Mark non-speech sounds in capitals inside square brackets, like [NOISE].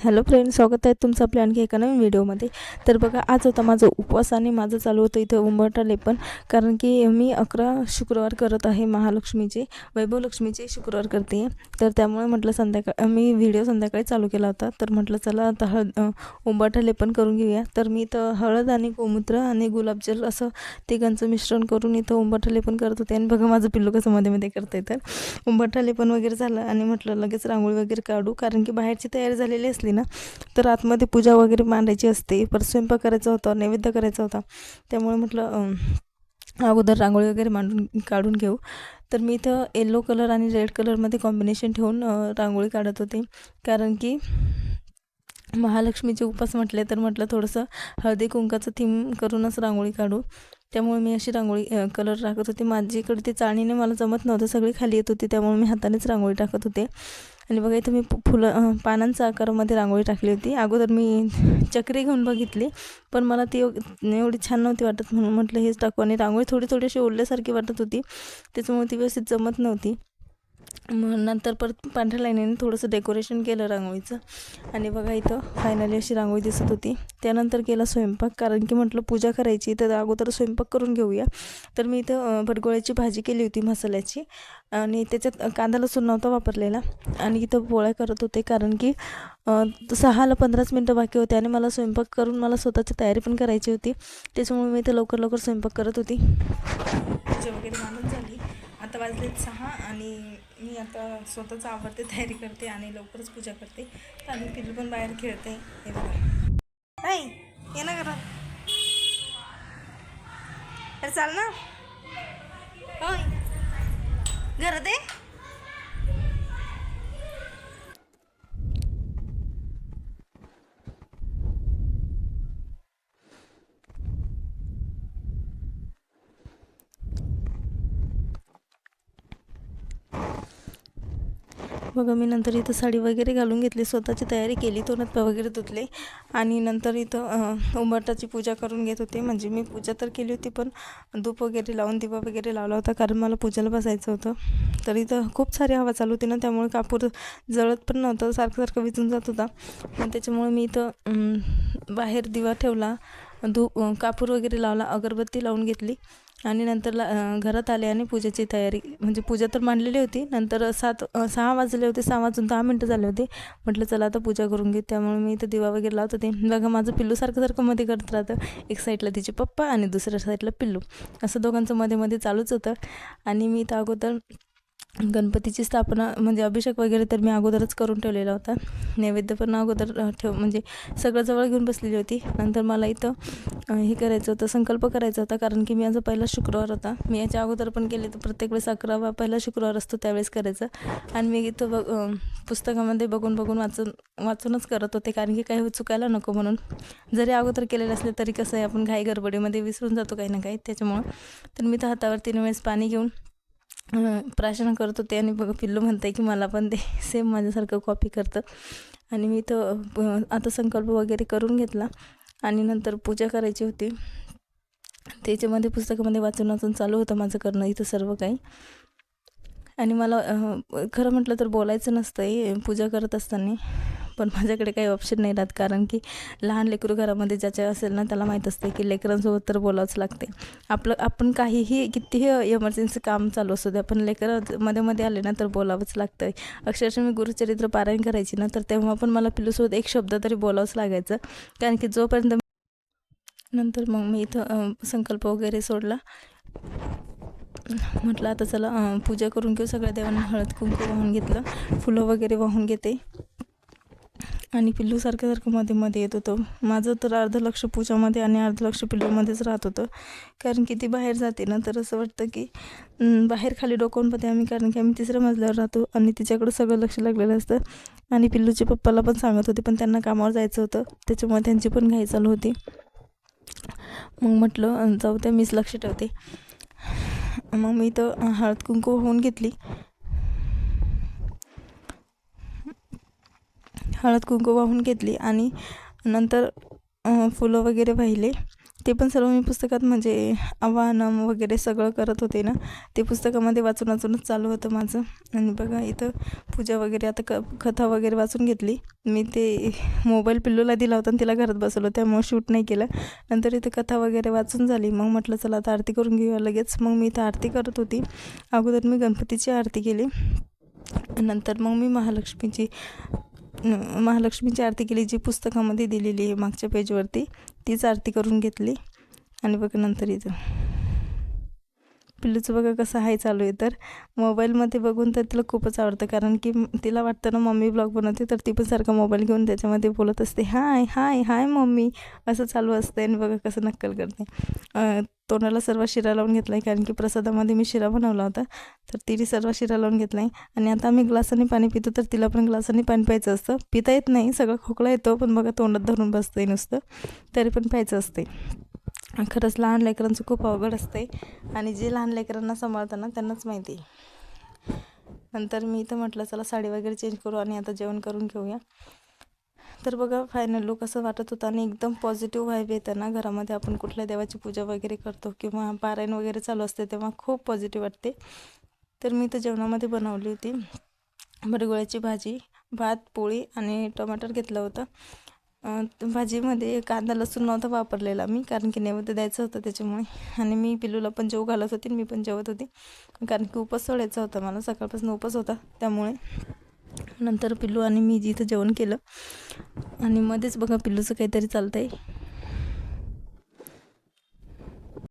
Hello friend स्वागत आहे तुमचं आपल्या आणखी एका नवीन व्हिडिओमध्ये. तर बघा आज होता माझा उपवास आणि माझं चालू होतं इथं उंबरटा लेपन कारण की मी अकरा शुक्रवार करत आहे महालक्ष्मीचे वैभवलक्ष्मीचे शुक्रवार करते. तर त्यामुळे म्हटलं संध्याकाळ मी व्हिडिओ संध्याकाळी चालू केला होता. तर म्हटलं चला आता हळद उंबरटा लेपन करून घेऊया. तर मी इथं हळद आणि गोमूत्र आणि गुलाबजल असं तिघांचं मिश्रण करून इथं उंबरटा लेपन करत होते. आणि बघा माझं पिल्लू कसं मध्ये मध्ये करतं तर. उंबरटा लेपन वगैरे झालं आणि म्हटलं लगेच रांगोळी वगैरे काढू. कारण की बाहेरची तयारी झालेली असली ना तर आतमध्ये पूजा वगैरे मांडायची असते. परत स्वयंपाक करायचा होता नैवेद्य करायचा होता. त्यामुळे म्हटलं अगोदर रांगोळी वगैरे मांडून काढून घेऊ. तर मी इथं येल्लो कलर आणि रेड कलरमध्ये कॉम्बिनेशन ठेवून रांगोळी काढत होते. कारण की महालक्ष्मीचे उपास म्हटले तर म्हटलं थोडंसं हळदी कुंकाचं थीम करूनच रांगोळी काढू. त्यामुळे मी अशी रांगोळी कलर टाकत होते. माझ्याकडे ते चाळणीने मला जमत नव्हतं सगळी खाली येत होती. त्यामुळे मी हातानेच रांगोळी टाकत होते. आणि बघा इथं मी फुलं पानांचा आकारामध्ये रांगोळी टाकली होती. अगोदर मी चक्री घेऊन बघितली पण मला ती एवढी छान नव्हती वाटत म्हणून म्हटलं हेच टाकू. आणि रांगोळी थोडी थोडीशी ओढल्यासारखी वाटत होती. त्याच्यामुळे ती व्यवस्थित जमत नव्हती. मग नंतर परत पांढऱ्या लाईनीने थोडंसं डेकोरेशन केलं रांगोळीचं. आणि बघा इथं फायनली अशी रांगोळी दिसत होती. त्यानंतर केला स्वयंपाक कारण की म्हटलं पूजा करायची तर अगोदर स्वयंपाक करून घेऊया. तर मी इथं भटगोळ्याची भाजी केली होती मसाल्याची. आणि त्याच्यात कांदा लसूण नव्हता वापरलेला. आणि इथं पोळ्या करत होते कारण की सहाला पंधराच मिनटं बाकी होते आणि मला स्वयंपाक करून मला स्वतःची तयारी पण करायची होती. त्याच्यामुळे मी इथं लवकर लवकर स्वयंपाक करत होती. पूजा वगैरे मानून झाली. आता वाजलेत सहा आणि मी आता स्वतःच आवडते तयारी करते आणि लवकरच पूजा करते. तर आम्ही पिल्लू पण बाहेर खेळते. हे बघा. नाही ये ना घरात. अरे चाल ना. होय. घरात आहे बघा मी नंतर इथं साडी वगैरे घालून घेतली स्वतःची तयारी केली तोंडात वगैरे धुतले आणि नंतर इथं उंबरटाची पूजा करून घेत होते. म्हणजे मी पूजा तर केली होती पण धूप वगैरे लावून दिवा वगैरे लावला होता कारण मला पूजाला बसायचं होतं. तर इथं खूप सारी हवा चालू होती ना त्यामुळे कापूर जळत पण नव्हतं सारखं सारखं विजून जात होता. आणि त्याच्यामुळे मी इथं बाहेर दिवा ठेवला धूप कापूर वगैरे लावला अगरबत्ती लावून घेतली. आणि नंतर घरात आले आणि पूजेची तयारी म्हणजे पूजा तर मांडलेली होती. नंतर सात सहा वाजले होते सहा वाजून दहा मिनटं झाले होते. म्हटलं चला आता पूजा करून घे त्यामुळे मी इथं दिवा वगैरे लावत होते. बघा माझं पिल्लू सारखं सारखं मध्ये करत राहतं. एक साईडला तिचे पप्पा आणि दुसऱ्या साईडला पिल्लू. असं दोघांचं मध्ये मध्ये चालूच होतं. आणि मी इथं अगोदर गणपतीची स्थापना म्हणजे अभिषेक वगैरे तर मी अगोदरच करून ठेवलेला होता. नैवेद्य पण अगोदर ठेव म्हणजे सगळं जवळ घेऊन बसलेली होती. नंतर मला इथं हे करायचं होतं संकल्प करायचा होता कारण की मी माझा पहिला शुक्रवार होता. मी याच्या अगोदर पण केले तर प्रत्येक वेळेस अकरावा पहिला शुक्रवार असतो त्यावेळेस करायचं. आणि मी इथं बघ पुस्तकामध्ये बघून बघून वाचून वाचूनच करत होते कारण की काही चुकायला नको म्हणून. जरी अगोदर केलेलं असलं तरी कसं आहे आपण घाई गडबडीमध्ये विसरून जातो काही ना काही त्याच्यामुळं. तर मी तर हातावर तीन वेळेस पाणी घेऊन प्रार्थना करत होते आणि बघा पिल्लू आहे की मला पण ते सेम [LAUGHS] माझ्यासारखं कॉपी करतं. आणि मी तो आता संकल्प वगैरे करून घेतला. आणि नंतर पूजा करायची होती. त्याच्यामध्ये पुस्तकामध्ये वाचून वाचून चालू होतं माझं करणं इथं सर्व काही. आणि मला खरं म्हटलं तर बोलायचं नसतं पूजा करत असताना. पण माझ्याकडे काही ऑप्शन नाही राहत. कारण की लहान लेकरू घरामध्ये ज्याच्या असेल ना त्याला माहीत असते की लेकरांसोबत तर बोलावंच लागते. आपलं आपण काहीही कितीही एमर्जन्सी काम चालू असू दे आपण लेकरमध्ये मध्ये आले ना तर बोलावंच लागतं आहे अक्षरशः मी गुरुचरित्र पारायण करायची ना तर तेव्हा पण मला पिलूसोबत एक शब्द तरी बोलावंच लागायचं. कारण की जोपर्यंत नंतर मग मी इथं संकल्प वगैरे सोडला. म्हटलं आता चला पूजा करून घेऊ. सगळ्या देवांना हळद कुंकू वाहून घेतलं. फुलं वगैरे वाहून घेते. आणि पिल्लू सारखं सारखं मध्ये मध्ये येत होतं. माझं तर अर्ध लक्ष पूजामध्ये आणि अर्ध लक्ष पिल्लूमध्येच राहत होतं. कारण की ती बाहेर जाते ना तर असं वाटतं की बाहेर खाली डोकावून पते आम्ही. कारण की आम्ही तिसऱ्या मजल्यावर राहतो आणि तिच्याकडं सगळं लक्ष लागलेलं असतं. आणि पिल्लूचे पप्पाला पण सांगत होते पण त्यांना कामावर जायचं होतं. त्याच्यामुळे त्यांची पण घाई चालू होती. मग म्हटलं जाऊ त्या मीच लक्ष ठेवते. मग मी तर हळद कुंकू होऊन घेतली. हळद कुंकू वाहून घेतली आणि नंतर फुलं वगैरे वाहिले. ते पण सर्व मी पुस्तकात म्हणजे आव्हानं वगैरे सगळं करत होते ना ते पुस्तकामध्ये वाचून वाचूनच चालू होतं माझं. आणि बघा इथं पूजा वगैरे आता क कथा वगैरे वाचून घेतली. मी ते मोबाईल पिल्लूला दिला होता आणि तिला घरात बसवलं त्यामुळे शूट नाही केलं. नंतर इथं कथा वगैरे वाचून झाली. मग म्हटलं चला आता आरती करून घेऊया लगेच. मग मी इथं आरती करत होती. अगोदर मी गणपतीची आरती केली. नंतर मग मी महालक्ष्मीची महालक्ष्मीची आरती केली जी पुस्तकामध्ये दिलेली आहे मागच्या पेजवरती तीच आरती करून घेतली. आणि बघ नंतर इथं. पिल्लूचं बघा कसं हाय चालू आहे. तर मोबाईलमध्ये बघून तर तिला खूपच आवडतं. कारण की तिला वाटतं ना मम्मी ब्लॉग बनवते तर ती पण सारखा मोबाईल घेऊन त्याच्यामध्ये बोलत असते हाय हाय हाय मम्मी. असं चालू असते आणि बघा कसं नक्कल करते. तोंडाला सर्व शिरा लावून घेतला आहे कारण की प्रसादामध्ये मी शिरा बनवला होता. तर तिने सर्व शिरा लावून घेतला आहे आणि आता आम्ही ग्लासाने पाणी पितो तर तिला पण ग्लासाने पाणी प्यायचं असतं. पिता येत नाही सगळं खोकला येतो पण बघा तोंडात धरून बसतं नुसतं. तरी पण प्यायचं असते खरंच लहान लेकरांचं खूप अवघड असते आणि जे लहान लेकरांना सांभाळताना त्यांनाच माहिती नंतर मी इथं म्हटलं चला साडी वगैरे चेंज करू आणि आता जेवण करून घेऊया. तर बघा फायनल लुक असं वाटत होतं आणि एकदम पॉझिटिव्ह व्हायब येतं ना घरामध्ये. आपण कुठल्या देवाची पूजा वगैरे करतो किंवा पारायण वगैरे चालू असते तेव्हा खूप पॉझिटिव्ह वाटते. तर मी तर जेवणामध्ये बनवली होती. बरगोळ्याची भाजी भात पोळी आणि टमाटर घेतलं होतं. भाजीमध्ये कांदा लसूण नव्हता वापरलेला मी कारण की नैवेद्य द्यायचं होतं त्याच्यामुळे. आणि मी पिल्लूला पण जेव घालत होती आणि मी पण जेवत होती. कारण की उपास सोडायचा होता मला सकाळपासून उपास होता त्यामुळे. नंतर पिल्लू आणि मी जिथं जेवण केलं. आणि मध्येच बघा पिल्लूचं काहीतरी चालतं आहे